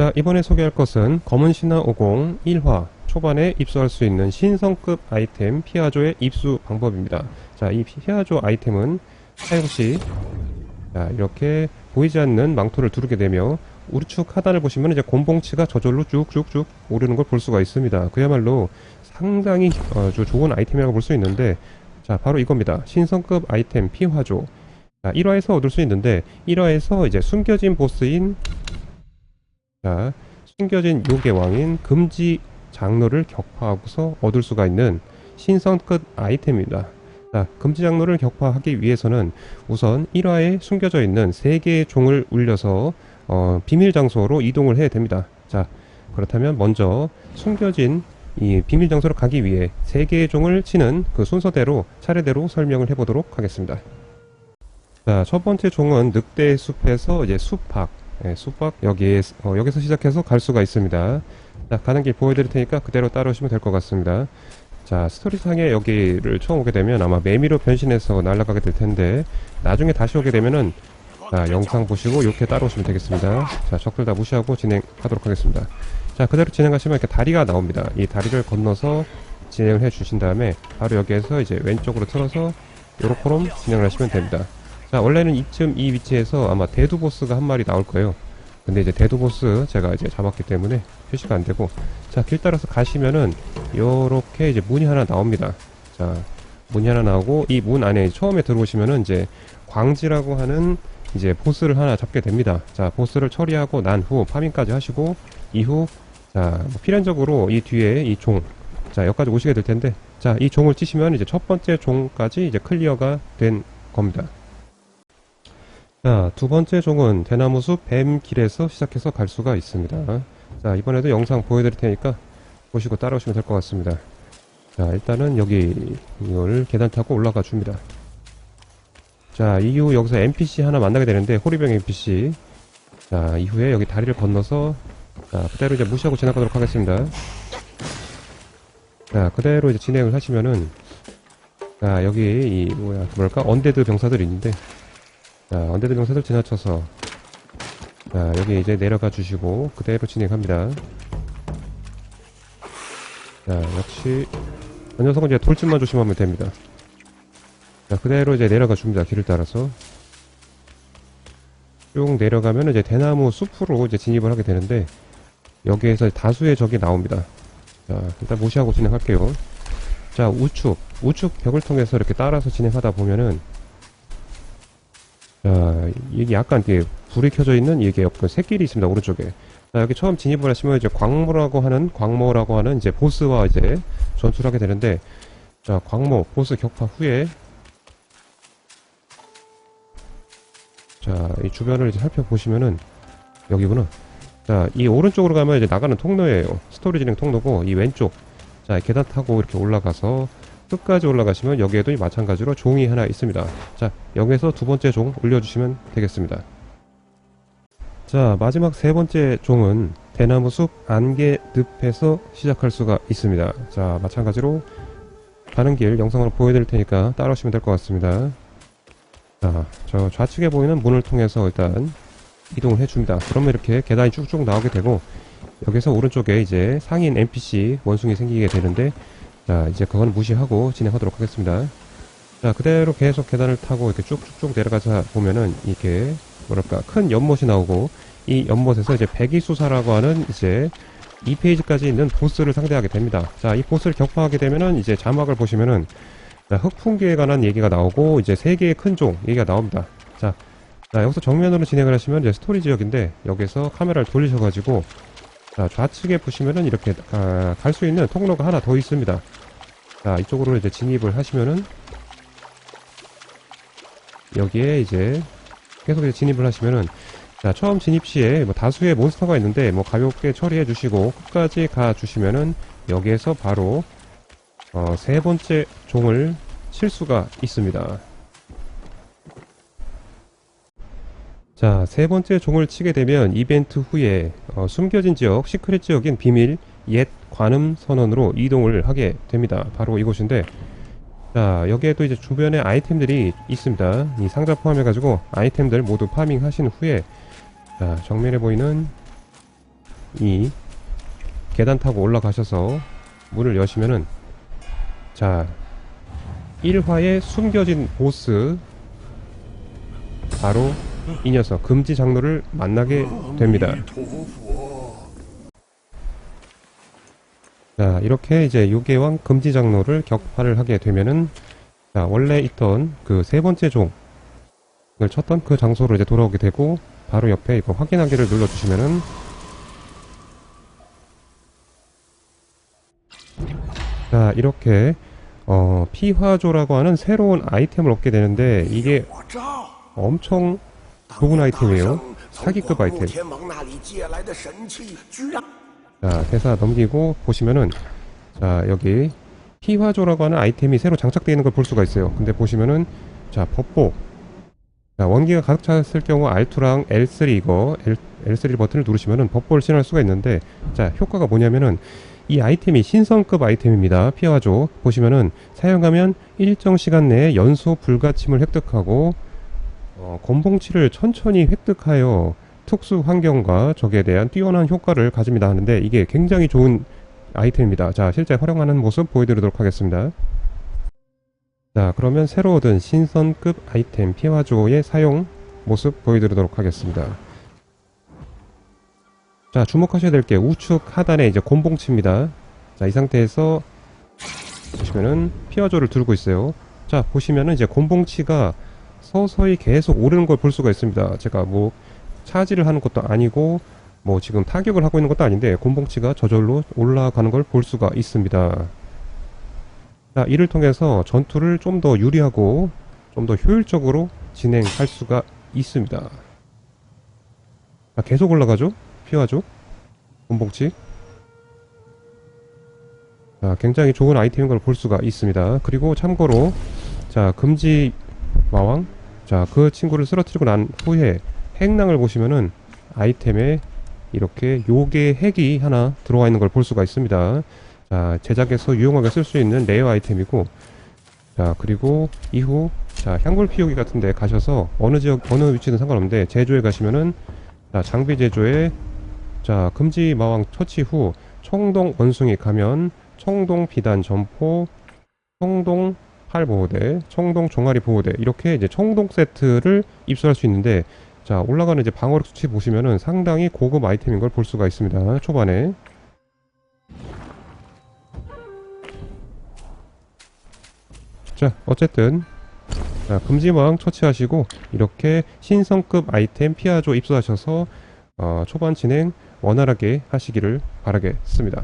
자, 이번에 소개할 것은 검은 신화 50 1화 초반에 입수할 수 있는 신성급 아이템 피아조의 입수 방법입니다. 자, 이 피아조 아이템은 사용 시 자, 이렇게 보이지 않는 망토를 두르게 되며 우측 하단을 보시면 이제 곤봉치가 저절로 쭉쭉쭉 오르는 걸 볼 수가 있습니다. 그야말로 상당히 어, 아주 좋은 아이템이라고 볼 수 있는데 자, 바로 이겁니다. 신성급 아이템 피화조. 자, 1화에서 얻을 수 있는데 1화에서 이제 숨겨진 보스인 자, 숨겨진 요괴 왕인 금지 장로를 격파하고서 얻을 수가 있는 신성급 아이템입니다. 자, 금지 장로를 격파하기 위해서는 우선 1화에 숨겨져 있는 3개의 종을 울려서 어, 비밀 장소로 이동을 해야 됩니다. 자, 그렇다면 먼저 숨겨진 이 비밀 장소로 가기 위해 3개의 종을 치는 그 순서대로 차례대로 설명을 해보도록 하겠습니다. 자, 첫 번째 종은 늑대의 숲에서 이제 숲박, 예, 숲박 여기 어, 여기서 시작해서 갈 수가 있습니다. 자, 가는 길 보여드릴 테니까 그대로 따라오시면 될 것 같습니다. 자, 스토리상에 여기를 처음 오게 되면 아마 매미로 변신해서 날아가게 될 텐데 나중에 다시 오게 되면은 자, 영상 보시고 이렇게 따라오시면 되겠습니다. 자, 적들 다 무시하고 진행하도록 하겠습니다. 자, 그대로 진행하시면 이렇게 다리가 나옵니다. 이 다리를 건너서 진행을 해 주신 다음에 바로 여기에서 이제 왼쪽으로 틀어서 요렇게럼 진행을 하시면 됩니다. 자, 원래는 이쯤 이 위치에서 아마 대두 보스가 한 마리 나올 거예요. 근데 이제 대두 보스 제가 이제 잡았기 때문에 표시가 안 되고 자, 길 따라서 가시면은 요렇게 이제 문이 하나 나옵니다. 자, 문이 하나 나오고 이 문 안에 처음에 들어오시면은 이제 광지라고 하는 이제 보스를 하나 잡게 됩니다. 자, 보스를 처리하고 난 후 파밍까지 하시고 이후 자, 뭐 필연적으로 이 뒤에 이 종, 자, 여기까지 오시게 될 텐데, 자, 이 종을 치시면 이제 첫 번째 종까지 이제 클리어가 된 겁니다. 자, 두 번째 종은 대나무숲 뱀길에서 시작해서 갈 수가 있습니다. 자, 이번에도 영상 보여드릴 테니까 보시고 따라오시면 될 것 같습니다. 자, 일단은 여기 이걸 계단 타고 올라가 줍니다. 자, 이후 여기서 NPC 하나 만나게 되는데, 호리병 NPC. 자, 이후에 여기 다리를 건너서, 자, 그대로 이제 무시하고 지나가도록 하겠습니다. 자, 그대로 이제 진행을 하시면은, 자, 여기, 이, 뭐야, 뭐랄까, 언데드 병사들이 있는데, 자, 언데드 병사들 지나쳐서, 자, 여기 이제 내려가 주시고, 그대로 진행합니다. 자, 역시, 이 녀석은 이제 돌진만 조심하면 됩니다. 자, 그대로 이제 내려가 줍니다. 길을 따라서. 쭉 내려가면 이제 대나무 숲으로 이제 진입을 하게 되는데, 여기에서 다수의 적이 나옵니다. 자, 일단 무시하고 진행할게요. 자, 우측, 우측 벽을 통해서 이렇게 따라서 진행하다 보면은, 자, 이게 약간 이게 불이 켜져 있는 이게 어떤 새길이 있습니다. 오른쪽에. 자, 여기 처음 진입을 하시면 이제 광모라고 하는, 광모라고 하는 이제 보스와 이제 전투를 하게 되는데, 자, 광모, 보스 격파 후에, 자, 이 주변을 이제 살펴보시면은, 여기구나. 자, 이 오른쪽으로 가면 이제 나가는 통로예요. 스토리 진행 통로고, 이 왼쪽. 자, 계단 타고 이렇게 올라가서, 끝까지 올라가시면 여기에도 마찬가지로 종이 하나 있습니다. 자, 여기에서 두 번째 종 올려주시면 되겠습니다. 자, 마지막 세 번째 종은 대나무 숲 안개 늪에서 시작할 수가 있습니다. 자, 마찬가지로 가는 길 영상으로 보여드릴 테니까 따라오시면 될 것 같습니다. 자, 저 좌측에 보이는 문을 통해서 일단 이동을 해줍니다. 그러면 이렇게 계단이 쭉쭉 나오게 되고 여기서 오른쪽에 이제 상인 NPC 원숭이 생기게 되는데 자, 이제 그건 무시하고 진행하도록 하겠습니다. 자, 그대로 계속 계단을 타고 이렇게 쭉쭉쭉 내려가서 보면은 이렇게 뭐랄까 큰 연못이 나오고 이 연못에서 이제 백이수사라고 하는 이제 2페이지까지 있는 보스를 상대하게 됩니다. 자, 이 보스를 격파하게 되면은 이제 자막을 보시면은 자, 흑풍기에 관한 얘기가 나오고 이제 세 개의 큰 종 얘기가 나옵니다. 자, 자, 여기서 정면으로 진행을 하시면 이제 스토리 지역인데 여기서 카메라를 돌리셔가지고 자, 좌측에 보시면은 이렇게 아, 갈 수 있는 통로가 하나 더 있습니다. 자, 이쪽으로 이제 진입을 하시면은 여기에 이제 계속 이제 진입을 하시면은 자, 처음 진입 시에 뭐 다수의 몬스터가 있는데 뭐 가볍게 처리해 주시고 끝까지 가 주시면은 여기에서 바로 어, 세 번째 종을 칠 수가 있습니다. 자, 세 번째 종을 치게 되면 이벤트 후에 어, 숨겨진 지역, 시크릿 지역인 비밀 옛 관음 선언으로 이동을 하게 됩니다. 바로 이곳인데 자, 여기에도 이제 주변에 아이템들이 있습니다. 이 상자 포함해가지고 아이템들 모두 파밍 하신 후에 자, 정면에 보이는 이 계단 타고 올라가셔서 문을 여시면은 자 1화에 숨겨진 보스 바로 이 녀석 금지 장로를 만나게 됩니다. 자 이렇게 이제 요괴왕 금지 장로를 격파를 하게 되면은 자 원래 있던 그 세 번째 종을 쳤던 그 장소로 이제 돌아오게 되고 바로 옆에 이거 확인하기를 눌러주시면은 자 이렇게 어 피화조라고 하는 새로운 아이템을 얻게 되는데 이게。 엄청 고군 아이템이에요. 사기급 아이템. 자, 대사 넘기고 보시면은 자, 여기 희화조라고 하는 아이템이 새로 장착되어 있는 걸 볼 수가 있어요. 근데 보시면은 자, 법보. 자, 원기가 가득 찼을 경우 R2랑 L3 이거 L, L3 버튼을 누르시면은 법보를 실현할 수가 있는데 자, 효과가 뭐냐면은 이 아이템이 신성급 아이템입니다. 피화조 보시면은 사용하면 일정 시간 내에 연소 불가침을 획득하고 어, 건봉치를 천천히 획득하여 특수 환경과 적에 대한 뛰어난 효과를 가집니다 하는데 이게 굉장히 좋은 아이템입니다. 자, 실제 활용하는 모습 보여드리도록 하겠습니다. 자, 그러면 새로 얻은 신선급 아이템 피화조의 사용 모습 보여드리도록 하겠습니다. 자, 주목하셔야 될 게 우측 하단에 이제 곤봉치입니다. 자, 이 상태에서 보시면은 피화조를 들고 있어요. 자, 보시면은 이제 곤봉치가 서서히 계속 오르는 걸 볼 수가 있습니다. 제가 뭐 차지를 하는 것도 아니고 뭐 지금 타격을 하고 있는 것도 아닌데 곤봉치가 저절로 올라가는 걸 볼 수가 있습니다. 자, 이를 통해서 전투를 좀 더 유리하고 좀 더 효율적으로 진행할 수가 있습니다. 자, 계속 올라가죠? 피하죠? 곤봉치. 자, 굉장히 좋은 아이템인 걸 볼 수가 있습니다. 그리고 참고로 자, 금지 마왕. 자, 그 친구를 쓰러뜨리고 난 후에 핵낭을 보시면은 아이템에 이렇게 요괴 핵이 하나 들어와 있는 걸 볼 수가 있습니다. 자, 제작에서 유용하게 쓸 수 있는 레어 아이템이고, 자, 그리고 이후, 자, 향불 피우기 같은 데 가셔서 어느 지역, 어느 위치든 상관없는데, 제조에 가시면은, 자, 장비 제조에, 자, 금지 마왕 처치 후, 청동 원숭이 가면, 청동 비단 점포, 청동 팔 보호대, 청동 종아리 보호대, 이렇게 이제 청동 세트를 입수할 수 있는데, 자 올라가는 이제 방어력 수치 보시면은 상당히 고급 아이템인 걸 볼 수가 있습니다. 초반에. 자 어쨌든 자 금지망 처치하시고 이렇게 신성급 아이템 피아조 입수하셔서 어, 초반 진행 원활하게 하시기를 바라겠습니다